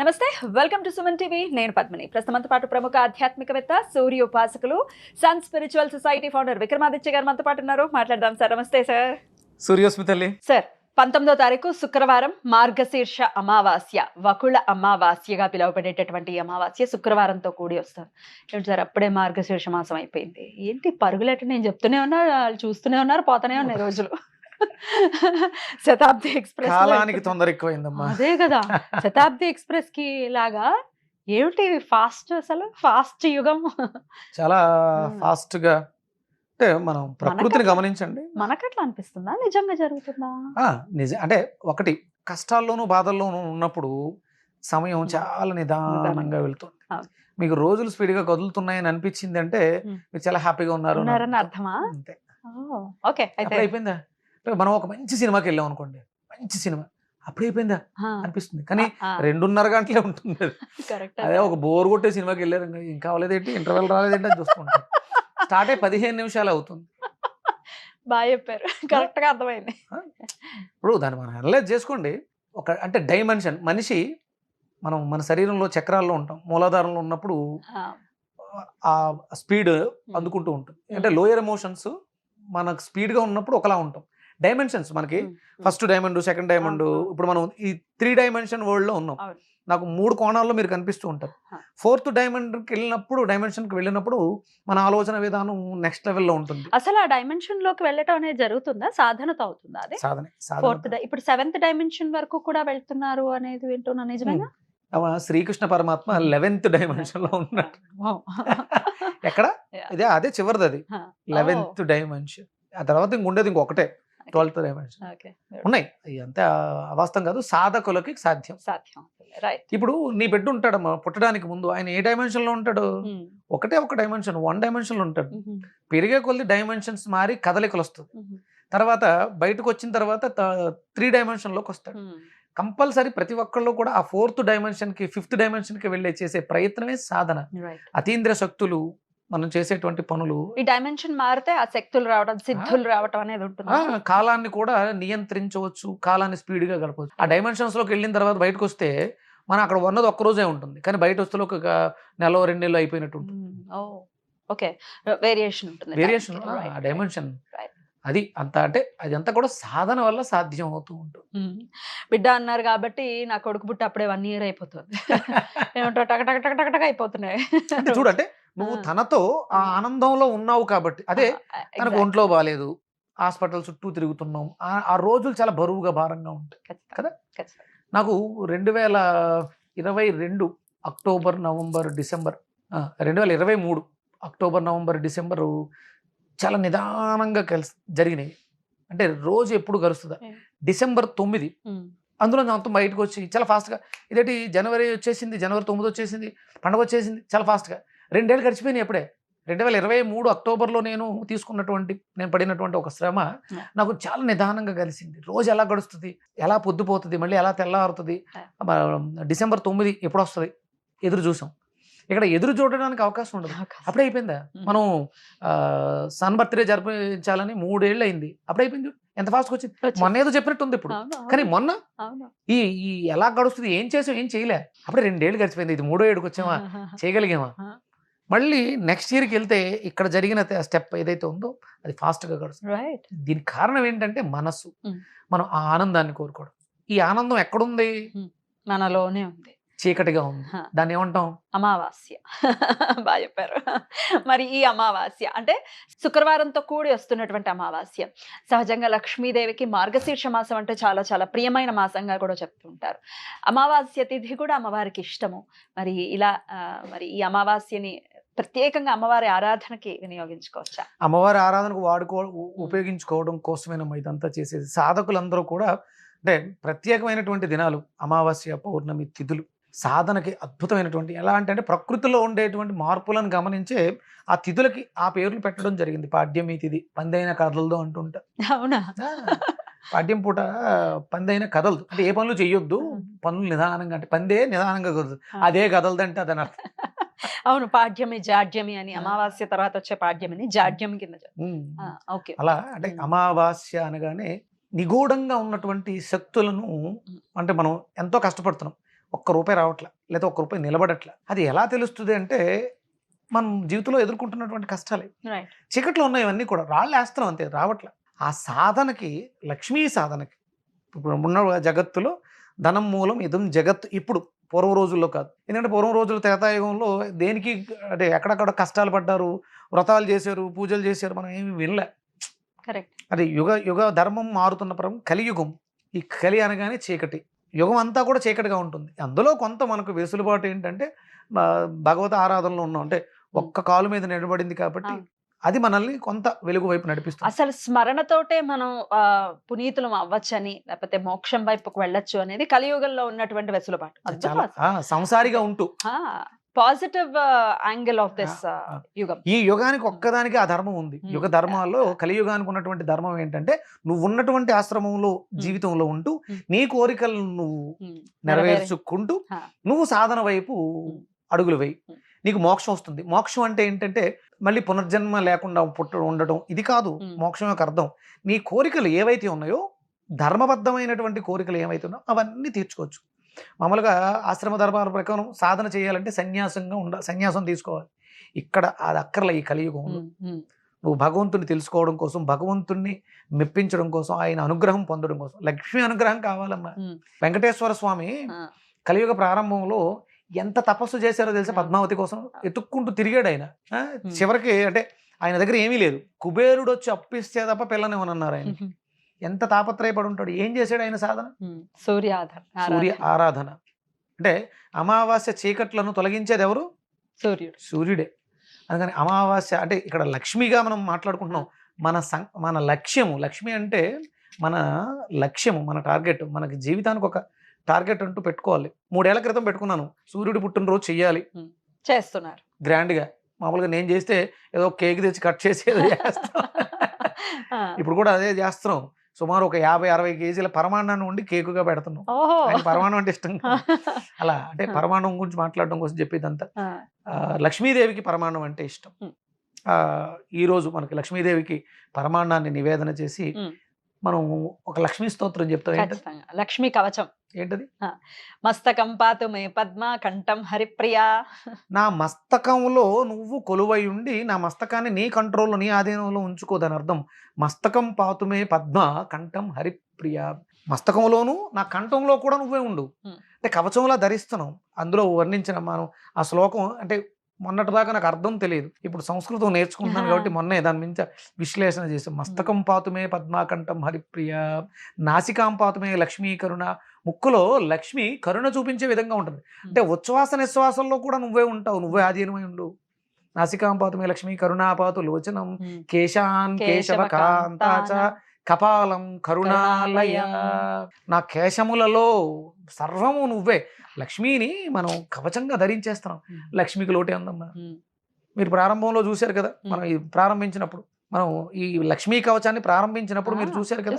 నమస్తే welcome to Suman TV. నేను పద్మిని. ప్రస్తుతంతో పాటు ప్రముఖ ఆధ్యాత్మికవేత్త సూర్య ఉపాసకులు sun spiritual society founder Vikramaditya గారు మనతో పాటు ఉన్నారు. మాట్లాడదాం సార్. నమస్తే సార్. సూర్యోస్మి తల్లి. సార్ పంతొమ్మిదో తారీఖు శుక్రవారం మార్గశీర్ష అమావాస్య వకుళ అమావాస్యగా పిలువబడేటటువంటి అమావాస్య శుక్రవారంతో కూడి వస్తుంది. ఏంటి సార్ అప్పుడే మార్గశీర్ష మాసం అయిపోయింది. ఏంటి పరుగులెట్ట నేను చెప్తూనే ఉన్నా వాళ్ళు చూస్తూనే ఉన్నారు పోతూనే ఉన్నాయి రోజులు. శతాబ్ది ఎక్స్ప్రెస్ కాలానికి తొందర ఎక్కువైందమ్మా అదే కదా శతాబ్ది ఎక్స్ప్రెస్కి లాగా ఏమిటి ఫాస్ట్ అసలు? ఫాస్ట్ యుగం. చాలా. ఫాస్ట్గా అంటే మనం ప్రకృతిని గమనించండి. మనకట్లా అనిపిస్తుందా? నిజంగా జరుగుతుందా? నిజం అంటే ఒకటి కష్టాల్లోనూ బాధల్లోనూ ఉన్నప్పుడు సమయం చాలా నిదానంగా వెళ్తుంది. మీకు రోజులు స్పీడ్గా కదులుతున్నాయని అనిపించింది అంటే. మీరు చాలా హ్యాపీగా ఉన్నారు. అర్థమా? అంతే. ఓకే అయితే అయిపోయిందా? మనం ఒక మంచి సినిమాకి వెళ్ళాం అనుకోండి. మంచి సినిమా. అప్పుడు అయిపోయిందా అనిపిస్తుంది. కానీ రెండున్నర గంటలే ఉంటుంది అది. కరెక్ట్ అదే ఒక బోర్ కొట్టే సినిమాకి వెళ్ళారు ఇంకా అవ్వలేదేంటి ఇంటర్వెల్ రాలేదేంటి అని చూసుకుంటాం స్టార్ట్ అయ్యి పదిహేను నిమిషాలు అవుతుంది. బాగా చెప్పారు. కరెక్ట్గా అర్థమైంది ఇప్పుడు దాన్ని మనం అనలైజ్ చేసుకోండి. ఒక అంటే డైమెన్షన్ మనిషి మనం మన శరీరంలో చక్రాల్లో ఉంటాం. మూలాధారంలో ఉన్నప్పుడు ఆ, ఆ స్పీడ్ అందుకుంటూ ఉంటుంది. అంటే లోయర్ ఎమోషన్స్ మనకు స్పీడ్గా ఉన్నప్పుడు ఒకలా ఉంటాం. డైమెన్షన్స్ మనకి ఫస్ట్ డైమండ్ సెకండ్ డైమండ్. ఇప్పుడు మనం ఈ త్రీ డైమెన్షన్ వరల్డ్లో ఉన్నాం. అవును. నాకు మూడు కోణాల్లో మీరు కనిపిస్తూ ఉంటారు. ఫోర్త్ డైమండ్కి వెళ్ళినప్పుడు డైమెన్షన్కి వెళ్ళినప్పుడు మన ఆలోచన విధానం నెక్స్ట్ లెవెల్లో ఉంటుంది. అసలు ఆ డైమెన్షన్లోకి వెళ్ళటం అనేది జరుగుతుందా? సాధనతో అవుతుందా అదే? సాధన ఫోర్త్ ఇప్పుడు సెవెంత్ డైమెన్షన్ వరకు కూడా వెళ్తున్నారు అనేది వింటున్నా నిజమేనా? శ్రీకృష్ణ పరమాత్మ లెవెన్త్ డైమెన్షన్లో ఉన్నట్టు. ఎక్కడ. ఇదే అదే చివరిది అది. లెవెన్త్ డైమెన్షన్ ఆ తర్వాత ఇంకొండేది ఇంకొకటే. Twelfth dimension. ఉన్నాయి. అంతే అవాస్తవం కాదు సాధకులకి సాధ్యం. సాధ్యం. ఇప్పుడు నీ బిడ్డ ఉంటాడమ్మా పుట్టడానికి ముందు ఆయన ఏ డైమెన్షన్లో ఉంటాడు ఒకటే ఒక డైమెన్షన్ వన్ డైమెన్షన్లో ఉంటాడు పెరిగే కొద్ది డైమెన్షన్స్ మారి కదలికలు వస్తుంది తర్వాత బయటకు వచ్చిన తర్వాత త్రీ డైమెన్షన్లోకి వస్తాడు కంపల్సరీ ప్రతి ఒక్కళ్ళు కూడా ఆ ఫోర్త్ డైమెన్షన్కి ఫిఫ్త్ డైమెన్షన్కి వెళ్ళే చేసే ప్రయత్నమే సాధన. రైట్ అతీంద్రియ శక్తులు మనం చేసేటువంటి పనులు ఈ డైమెన్షన్ మారితే ఆ శక్తులు రావడం సిద్ధులు రావడం అనేది ఉంటుంది. ఆ, కాలాన్ని కూడా నియంత్రించవచ్చు కాలాన్ని స్పీడ్గా గడపవచ్చు. ఆ డైమెన్షన్స్లోకి వెళ్ళిన తర్వాత బయటకు వస్తే మనం అక్కడ ఉన్నది ఒక్క రోజే ఉంటుంది. కానీ బయట వస్తే ఒక నెల రెండు నెలలు అయిపోయినట్టు ఉంటుంది. ఓకే. వేరియేషన్ ఉంటుంది. Variation right, dimension. అది అంత అంటే అది అంతా కూడా సాధన వల్ల సాధ్యం అవుతూ ఉంటుంది. బిడ్డ అన్నారు కాబట్టి నా కొడుకు పుట్టి అప్పుడే వన్ ఇయర్ అయిపోతుంది. ఏమంటో టక టక టక టక అయిపోతున్నాయి. చూడంటే నువ్వు. తనతో ఆ ఆనందంలో ఉన్నావు కాబట్టి అదే తనకు. ఒంట్లో బాగాలేదు హాస్పిటల్ చుట్టూ తిరుగుతున్నాం ఆ- రోజులు చాలా బరువుగా భారంగా ఉంటాయి కదా? నాకు రెండు వేల ఇరవై రెండు అక్టోబర్ నవంబర్ డిసెంబర్ రెండు వేల ఇరవై మూడు అక్టోబర్ నవంబర్ డిసెంబర్ చాలా నిదానంగా కలిసి జరిగినాయి అంటే రోజు ఎప్పుడు కలుస్తుందా. డిసెంబర్ తొమ్మిది. అందులో మొత్తం బయటకు వచ్చి చాలా ఫాస్ట్గా ఇదేంటి జనవరి వచ్చేసింది జనవరి తొమ్మిది వచ్చేసింది పండుగ వచ్చేసింది చాలా ఫాస్ట్గా రెండేళ్ళు గడిచిపోయినాయి అప్పుడే. రెండు వేల ఇరవై మూడు అక్టోబర్లో నేను తీసుకున్నటువంటి నేను పడినటువంటి ఒక శ్రమ. నాకు చాలా నిదానంగా కలిసింది. రోజు ఎలా గడుస్తుంది ఎలా పొద్దుపోతుంది మళ్ళీ ఎలా తెల్లారుతుంది డిసెంబర్ తొమ్మిది ఎప్పుడు వస్తుంది ఎదురు చూసాం. ఇక్కడ ఎదురు చూడడానికి అవకాశం ఉండదు. అప్పుడే అయిపోయిందా. మనం సన్ బర్త్డే జరిపించాలని మూడేళ్ళు అయింది అప్పుడే అయిపోయింది. ఎంత ఫాస్ట్గా వచ్చింది. మొన్న ఏదో చెప్పినట్టుంది ఇప్పుడు. అవును, కానీ మొన్న. ఈ ఈ ఎలా గడుస్తుంది ఏం చేసాం ఏం చేయలే. అప్పుడే రెండేళ్ళు గడిచిపోయింది. ఇది మూడో ఏడుకి వచ్చామా? చేయగలిగామా. మళ్ళీ నెక్స్ట్ ఇయర్కి వెళ్తే ఇక్కడ జరిగిన స్టెప్ ఏదైతే ఉందో అది ఫాస్ట్గా గడుస్తుంది. రైట్ దీనికి కారణం ఏంటంటే మనసు Mm. మనం ఆ ఆనందాన్ని కోరుకోవడం. ఈ ఆనందం ఎక్కడుంది? మనలోనే ఉంది. చీకటిగా ఉంది. దాన్ని ఏమంటాం? అమావాస్య. బాగా చెప్పారు. మరి ఈ అమావాస్య అంటే శుక్రవారంతో కూడి వస్తున్నటువంటి అమావాస్య. సహజంగా లక్ష్మీదేవికి మార్గశీర్ష మాసం అంటే చాలా చాలా ప్రియమైన మాసంగా కూడా చెప్తుంటారు. అమావాస్య తిథి కూడా అమ్మవారికి ఇష్టము. మరి ఇలా మరి ఈ అమావాస్యని ప్రత్యేకంగా అమ్మవారి ఆరాధనకి వినియోగించుకోవచ్చా? అమ్మవారి ఆరాధనకు వాడుకో ఉపయోగించుకోవడం కోసమేనమ్మా ఇదంతా చేసేది? సాధకులందరూ కూడా అంటే ప్రత్యేకమైనటువంటి దినాలు అమావాస్య పౌర్ణమి తిథులు సాధనకి అద్భుతమైనటువంటి ఎలా అంటే అంటే ప్రకృతిలో ఉండేటువంటి మార్పులను గమనించే ఆ తిథులకి ఆ పేర్లు పెట్టడం జరిగింది. పాడ్యమి తిథి పందైన కదలదు అంటుంటా. అవునా? పాడ్యం పూట పందైన కదలదు అంటే ఏ పనులు చెయ్యొద్దు. పనులు నిదానంగా అంటే పందే నిదానంగా కదలదు అదే కదలదు అంటే అదని అర్థం అవును. పాడ్యమి జాడ్యమి అని అమావాస్య తర్వాత వచ్చే పాడ్యమిని జాడ్యం కింద ఓకే. అలా అంటే. అమావాస్య అనగానే నిగూఢంగా ఉన్నటువంటి శక్తులను అంటే మనం ఎంతో కష్టపడుతున్నాం. ఒక్క రూపాయి రావట్లే లేదా ఒక్క రూపాయి నిలబడట్లే. అది ఎలా తెలుస్తుంది అంటే మనం జీవితంలో ఎదుర్కొంటున్నటువంటి కష్టాలే. చీకట్లో ఉన్నాయి ఇవన్నీ కూడా రాళ్ళు వేస్తున్నాం అంతే రావట్లే. ఆ సాధనకి లక్ష్మీ సాధనకి ఇప్పుడు ఉన్న జగత్తులో ధనం మూలం ఇదం జగత్ ఇప్పుడు పూర్వ రోజుల్లో కాదు. ఎందుకంటే పూర్వ రోజుల త్రేతాయుగంలో దేనికి అంటే ఎక్కడెక్కడ కష్టాలు పడ్డారు వ్రతాలు చేశారు పూజలు చేశారు మనం ఏమి వినలే. కరెక్ట్. అది యుగ యుగ ధర్మం మారుతున్న పరం కలియుగం. ఈ కలి అనగానే చీకటి. యుగం అంతా కూడా చీకటిగా ఉంటుంది. అందులో కొంత మనకు వెసులుబాటు ఏంటంటే భగవత ఆరాధనలో ఉన్నాం. అంటే ఒక్క కాలు మీద నిలబడింది కాబట్టి. అది మనల్ని కొంత వెలుగు వైపు నడిపిస్తుంది అసలు స్మరణతోటే మనం పునీతులం అవ్వచ్చని లేకపోతే మోక్షం వైపుకు వెళ్ళొచ్చు అనేది కలియుగంలో ఉన్నటువంటి వెసులుబాటు సంసారిగా ఉంటూ పాజిటివ్ యాంగిల్ ఆఫ్ దిస్. యుగం ఈ యుగానికి ఒక్కదానికి ఆ ధర్మం ఉంది. యుగ ధర్మాల్లో కలియుగానికి ఉన్నటువంటి ధర్మం ఏంటంటే నువ్వు ఉన్నటువంటి ఆశ్రమంలో జీవితంలో ఉంటూ. నీ కోరికలను నువ్వు. నెరవేర్చుకుంటూ. నువ్వు సాధన వైపు. అడుగులు వేయి. నీకు మోక్షం వస్తుంది. మోక్షం అంటే ఏంటంటే మళ్ళీ పునర్జన్మ లేకుండా పుట్ట ఉండటం. ఇది కాదు. మోక్షం యొక్క అర్థం. నీ కోరికలు ఏవైతే ఉన్నాయో ధర్మబద్ధమైనటువంటి కోరికలు ఏవైతే ఉన్నాయో అవన్నీ తీర్చుకోవచ్చు. మామూలుగా ఆశ్రమ ధర్మాల ప్రకారం సాధన చేయాలంటే సన్యాసంగా ఉండ సన్యాసం తీసుకోవాలి. ఇక్కడ అది అక్కర్లే ఈ కలియుగంలో. ఉమ్, నువ్వు భగవంతుని తెలుసుకోవడం కోసం భగవంతుణ్ణి మెప్పించడం కోసం ఆయన అనుగ్రహం పొందడం కోసం లక్ష్మీ అనుగ్రహం కావాలమ్మా. వెంకటేశ్వర స్వామి కలియుగ ప్రారంభంలో ఎంత తపస్సు చేశారో తెలుసా. పద్మావతి కోసం? ఎత్తుక్కుంటూ తిరిగాడు ఆయన. చివరికి అంటే ఆయన దగ్గర ఏమీ లేదు. కుబేరుడు వచ్చి అప్పిస్తే తప్ప పిల్లనివ్వనన్నారు ఆయన. ఎంత తాపత్రయపడి ఉంటాడు ఏం చేశాడు ఆయన సాధన? సూర్య ఆరాధన. ఆరాధన. అంటే అమావాస్య చీకట్లను తొలగించేది ఎవరు? సూర్యుడు. సూర్యుడే. అందుకని అమావాస్య అంటే ఇక్కడ లక్ష్మిగా మనం మాట్లాడుకుంటున్నాం. మన సం మన లక్ష్యము లక్ష్మి అంటే మన లక్ష్యము మన టార్గెట్ మనకి జీవితానికి ఒక టార్గెట్ అంటూ పెట్టుకోవాలి. మూడేళ్ళ క్రితం పెట్టుకున్నాను. సూర్యుడి పుట్టినరోజు చెయ్యాలి. చేస్తున్నారు. గ్రాండ్గా. మామూలుగా నేను చేస్తే ఏదో కేక్ తెచ్చి కట్ చేసి ఏదో చేస్తాం. ఆ. ఇప్పుడు కూడా అదే చేస్తున్నాం. సుమారు ఒక యాభై అరవై కేజీల పరమాన్నాన్ని ఉండి కేకుగా పెడుతున్నాం. ఆయన పరమాణం అంటే ఇష్టం. అలా అంటే పరమాణం గురించి మాట్లాడడం కోసం చెప్పేదంతా. లక్ష్మీదేవికి పరమాన్నం అంటే ఇష్టం. ఈరోజు మనకి లక్ష్మీదేవికి పరమాన్నాన్ని నివేదన చేసి. మనం ఒక లక్ష్మీ స్తోత్రం చెప్తాం లక్ష్మీ కవచం. ఏంటది? మస్తకం పాతు మే పద్మ కంఠం హరిప్రియా. నా మస్తకంలో నువ్వు కొలువై ఉండి నా మస్తకాన్ని నీ కంట్రోల్లో నీ ఆధీనంలో ఉంచుకో దాని అర్థం. మస్తకం పాతుమే పద్మ కంఠం హరిప్రియ. మస్తకంలోను నా కంఠంలో కూడా నువ్వే ఉండు. అంటే కవచంలా ధరిస్తున్నాం అందులో వర్ణించిన మనం ఆ శ్లోకం అంటే మొన్నటిదాకా నాకు అర్థం తెలియదు. ఇప్పుడు సంస్కృతం నేర్చుకుంటున్నాను. కాబట్టి మొన్నే దాని మించ విశ్లేషణ చేసాం మస్తకం పాతుమే పద్మాకంఠం హరిప్రియ నాసికాం పాతుమే లక్ష్మీ కరుణ. ముక్కులో లక్ష్మి కరుణ చూపించే విధంగా ఉంటుంది. అంటే ఉచ్ఛ్వాస నిశ్వాసంలో కూడా నువ్వే ఉంటావు. నువ్వే ఆధీనమై ఉండు. నాసికాం పాతుమే లక్ష్మి కరుణాపాతు లోచనం. కేశాన్ కేశవ కాంతాచ. కపాలం కరుణాలయ. నా కేశములలో సర్వము నువ్వే. లక్ష్మిని మనం కవచంగా ధరించేస్తున్నాం. లక్ష్మికి లోటే ఉందమ్మా. మీరు ప్రారంభంలో చూశారు కదా? మనం ఇది ప్రారంభించినప్పుడు. మనం ఈ లక్ష్మీ కవచాన్ని ప్రారంభించినప్పుడు మీరు చూశారు కదా.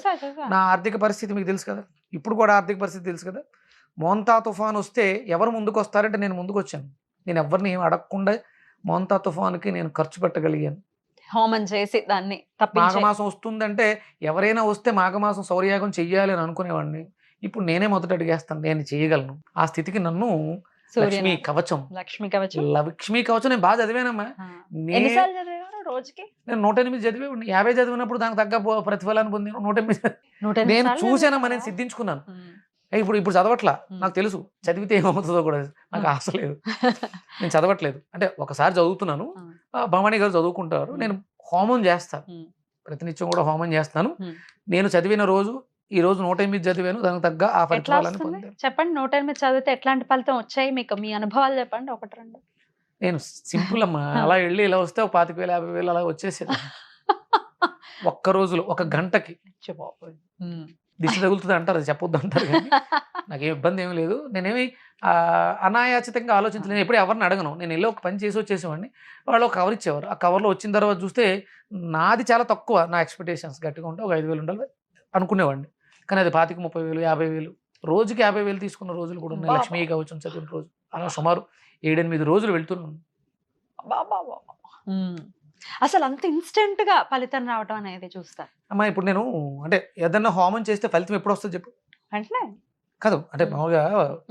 నా ఆర్థిక పరిస్థితి మీకు తెలుసు కదా? ఇప్పుడు కూడా ఆర్థిక పరిస్థితి తెలుసు కదా? మోంతా తుఫాన్ వస్తే ఎవరు ముందుకు వస్తారంటే నేను ముందుకు వచ్చాను నేను ఎవరిని ఏం అడగకుండా మోంతా తుఫాన్కి నేను ఖర్చు పెట్టగలిగాను. హోమం చేసి దాన్ని మాఘమాసం వస్తుందంటే ఎవరైనా వస్తే మాఘమాసం సౌరయాగం చెయ్యాలి అని అనుకునేవాడిని. ఇప్పుడు నేనే మొదట అడిగేస్తాను నేను చేయగలను ఆ స్థితికి నన్ను లక్ష్మీ కవచం. లక్ష్మీ కవచం? లక్ష్మీ కవచం నేను బాగా చదివానమ్మా. రోజుకి? నేను నూట ఎనిమిది చదివే ఉన్నా. యాభై చదివినప్పుడు దానికి తగ్గ ప్రతిఫలాన్ని పొంది నూట ఎనిమిది నేను చూసానమ్మా? నేను సిద్ధించుకున్నాను. ఇప్పుడు ఇప్పుడు చదవట్లా. నాకు తెలుసు. చదివితే ఏమవుతుందో కూడా నాకు. ఆశ లేదు. నేను చదవట్లేదు. అంటే ఒకసారి చదువుతున్నాను. భవానీ గారు చదువుకుంటారు. నేను హోమం చేస్తాను. ప్రతినిత్యం కూడా హోమం చేస్తాను. నేను చదివిన రోజు ఈ రోజు నూట ఎనిమిది చదివాను. దానికి తగ్గ ఆ పొందాను. చెప్పండి. నూట ఎనిమిది చదివితే ఎట్లాంటి ఫలితం వచ్చాయి? మీకు మీ అనుభవాలు చెప్పండి. ఒకటి రెండు. నేను సింపుల్ అమ్మా. అలా వెళ్ళి ఇలా వస్తే ఒక పాతిక వేలు యాభై వేలు అలా వచ్చేసేది. ఒక్క రోజులో ఒక గంటకి. దిష్టి తగులుతుంది అంటారు అది చెప్పొద్దు అంటారు కానీ నాకు ఏ ఇబ్బంది ఏమీ లేదు. నేనేమి అనాయాచితంగా ఆలోచించలేదు. ఎప్పుడు ఎవరిని అడగను. నేను వెళ్ళి ఒక పని చేసి వచ్చేసేవాడిని. వాళ్ళు ఒక కవర్ ఇచ్చేవారు. ఆ కవర్లో వచ్చిన తర్వాత చూస్తే నాది చాలా తక్కువ. నా ఎక్స్పెక్టేషన్స్ గట్టిగా ఉంటే ఒక ఐదు వేలు ఉండాలి అనుకునేవాడిని. కానీ అది పాతిక ముప్పై వేలు యాభై వేలు. రోజుకి యాభై వేలు తీసుకున్న రోజులు కూడా ఉన్నాయి. లక్ష్మీ కవచం చదివిన రోజు. అలా సుమారు ఏడెనిమిది రోజులు వెళ్తున్నాను. అసలు అంత ఇన్స్టెంట్గా ఫలితం రావడం అనేది చూస్తారు అమ్మా ఇప్పుడు నేను అంటే ఏదన్నా హోమం చేస్తే ఫలితం ఎప్పుడు వస్తుంది చెప్పు. వెంటనే. కాదు అంటే. మామూలుగా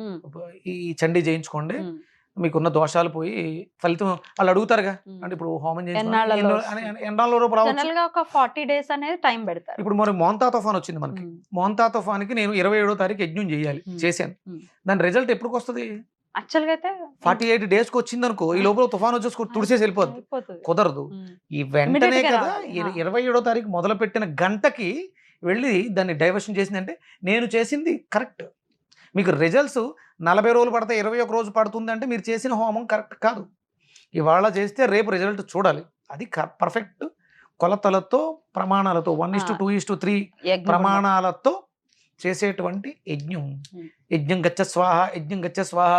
ఉమ్, ఈ చండీ చేయించుకోండి ఉమ్, మీకున్న దోషాలు పోయి ఫలితం వాళ్ళు అడుగుతారుగా. అంటే ఇప్పుడు హోమం ఎన్నాళ్ళలో చేయించుకోండి ఎన్నాళ్ళ రూపు రావచ్చు? జనరల్గా ఒక ఫార్టీ డేస్ అనేది టైం పెడతారు. ఇప్పుడు మరి మోంతా తుఫాన్ వచ్చింది మనకి. ఉమ్, మోంతా తుఫాన్కి నేను ఇరవై ఏడో తారీఖు యజ్ఞం చేయాలి ఉమ్. చేశాను. ఉమ్. దాని రిజల్ట్ ఎప్పుడు వస్తుంది యాక్చువల్గా అయితే ఫార్టీ ఎయిట్ డేస్కి వచ్చింది అనుకో ఈ లోపల తుఫాన్ వచ్చేసి తుడిసేసి వెళ్ళిపోద్ది. కుదరదు. ఈ వెంటనే కదా. ఇరవై ఏడో తారీఖు మొదలు పెట్టిన గంటకి వెళ్ళి దాన్ని డైవర్షన్ చేసింది అంటే నేను చేసింది కరెక్ట్. మీకు రిజల్ట్స్ నలభై రోజులు పడతాయి ఇరవై ఒక రోజు పడుతుంది అంటే మీరు చేసిన హోమం కరెక్ట్ కాదు. ఇవాళ చేస్తే రేపు రిజల్ట్ చూడాలి. అది పర్ఫెక్ట్ కొలతలతో ప్రమాణాలతో one is two is two three. ప్రమాణాలతో చేసేటువంటి యజ్ఞం. యజ్ఞం గచ్చ స్వాహ యజ్ఞం గచ్చ స్వాహ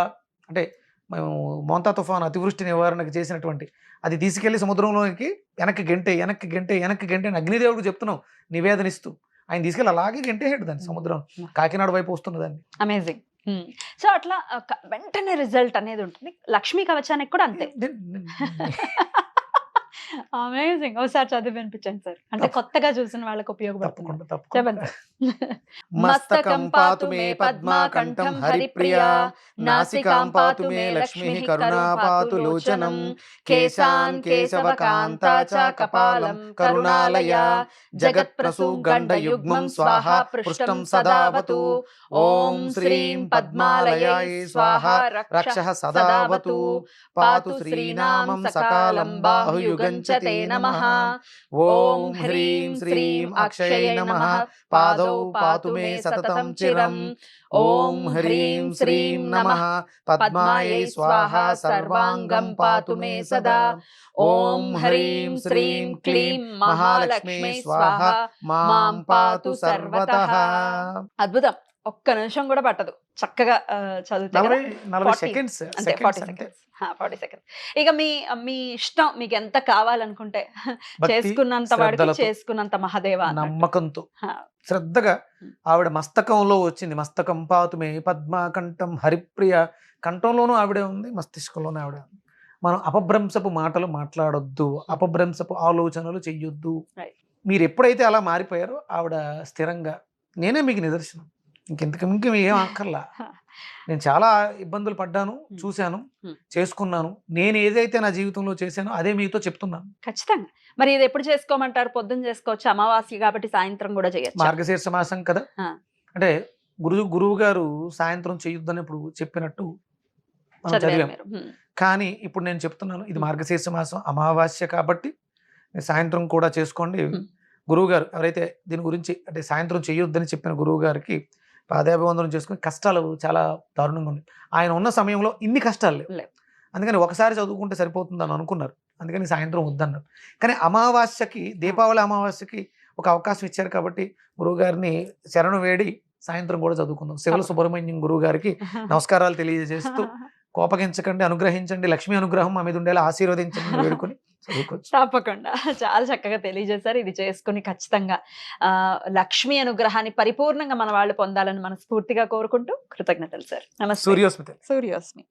అంటే మేము మోంతా తుఫాన్ అతివృష్టి నివారణకు చేసినటువంటి అది తీసుకెళ్ళి సముద్రంలోకి వెనక్కి గంటే వెనక్కి గంటే వెనక్కి గంటే అని అగ్నిదేవుడు చెప్తున్నాం నివేదనిస్తూ. ఆయన తీసుకెళ్ళి అలాగే గంటేసాడు దాన్ని సముద్రం. కాకినాడ వైపు వస్తున్న దాన్ని. అమేజింగ్ సో అట్లా వెంటనే రిజల్ట్ అనేది ఉంటుంది. లక్ష్మీ కవచానికి కూడా అంతే. అమేజింగ్ ఒకసారి చదివి వినిపించండి సార్. అంటే కొత్తగా చూసిన వాళ్ళకి ఉపయోగపడుతుంది. చెప్పండి. మస్తకం పాతు మే పద్మాకంఠం హరిప్రియా నాసికాం పాతు మే లక్ష్మి కరుణా పాతు లోచనం కేశాన్ కేశవకాంత చ కపాలం కరుణాలయ జగత్ప్రసూగండయుగ్మం స్వాహ పృష్టం సదావతు ఓం శ్రీం పద్మాలయాయ స్వాహ రక్షః సదావతు పాతు శ్రీనామం సకాలం బాహుయుగం చ తే నమః ఓం హ్రీం శ్రీం అక్షయై నమః పాదౌ పాతు మే సతతం చిరం ఓం హ్రీం శ్రీం నమః పద్మాయై స్వాహ సర్వాంగం పాతు మే సదా ఓం హ్రీం శ్రీం క్లీం మహాలక్ష్మీ స్వాహ మాం పాతు సర్వతః అద్భుతం ఒక్క నిమిషం కూడా పట్టదు. చక్కగా చదివితే కదా. నలభై నలభై 40 సెకండ్స్ అంతే ఫార్టీ సెకండ్స్ ఫార్టీ సెకండ్స్ ఇక మీ మీ ఇష్టం మీకు ఎంత కావాలనుకుంటే చేసుకున్నంత వాడికి చేసుకున్నంత మహాదేవ. నమ్మకంతో. శ్రద్ధగా. ఆవిడ మస్తకంలో వచ్చింది. మస్తకం పాతుమే పద్మాకంఠం హరిప్రియ కంఠంలోనూ ఆవిడే ఉంది మస్తిష్కంలోనూ ఆవిడే ఉంది. మనం అపభ్రంశపు మాటలు మాట్లాడొద్దు అపభ్రంశపు ఆలోచనలు చెయ్యొద్దు. మీరు ఎప్పుడైతే అలా మారిపోయారో ఆవిడ స్థిరంగా నేనే మీకు నిదర్శనం. ఇంకెంతకు ఇంక ఏం అక్కర్లా నేను చాలా ఇబ్బందులు పడ్డాను. చూశాను. చేసుకున్నాను నేను ఏదైతే నా జీవితంలో చేశానో అదే మీతో చెప్తున్నాను ఖచ్చితంగా మరి ఇది ఎప్పుడు చేసుకోమంటారు పొద్దున్న చేసుకోవచ్చు అమావాస్య కాబట్టి సాయంత్రం కూడా చేయొచ్చు మార్గశీర్ష మాసం కదా. అంటే గురువు గురువు గారు సాయంత్రం చేయొద్దని ఇప్పుడు చెప్పినట్టు. కానీ ఇప్పుడు నేను చెప్తున్నాను ఇది. మార్గశీర్ష మాసం అమావాస్య కాబట్టి సాయంత్రం కూడా చేసుకోండి. గురువు గారు ఎవరైతే దీని గురించి అంటే సాయంత్రం చేయొద్దని చెప్పిన గురువు గారికి పాదాభివందనం చేసుకుని కష్టాలు చాలా దారుణంగా ఉన్నాయి. ఆయన ఉన్న సమయంలో ఇన్ని కష్టాలు లేవు. అందుకని ఒకసారి చదువుకుంటే సరిపోతుందని అనుకున్నారు. అందుకని సాయంత్రం వద్దన్నారు. కానీ అమావాస్యకి దీపావళి అమావాస్యకి ఒక అవకాశం ఇచ్చారు కాబట్టి గురువు గారిని శరణు వేడి సాయంత్రం కూడా చదువుకుందాం. శివల సుబ్రహ్మణ్యం గురువు గారికి నమస్కారాలు తెలియజేస్తూ కోపగించకండి అనుగ్రహించండి. లక్ష్మీ అనుగ్రహం మా మీద ఉండేలా ఆశీర్వదించండి వేడుకొని తప్పకుండా. చాలా చక్కగా తెలియజేశారు. ఇది చేసుకుని ఖచ్చితంగా ఆ లక్ష్మీ అనుగ్రహాన్ని పరిపూర్ణంగా మన వాళ్ళు పొందాలని మనస్ఫూర్తిగా కోరుకుంటూ కృతజ్ఞతలు సార్. నమస్తే. సూర్యోస్మిత సూర్యోస్మి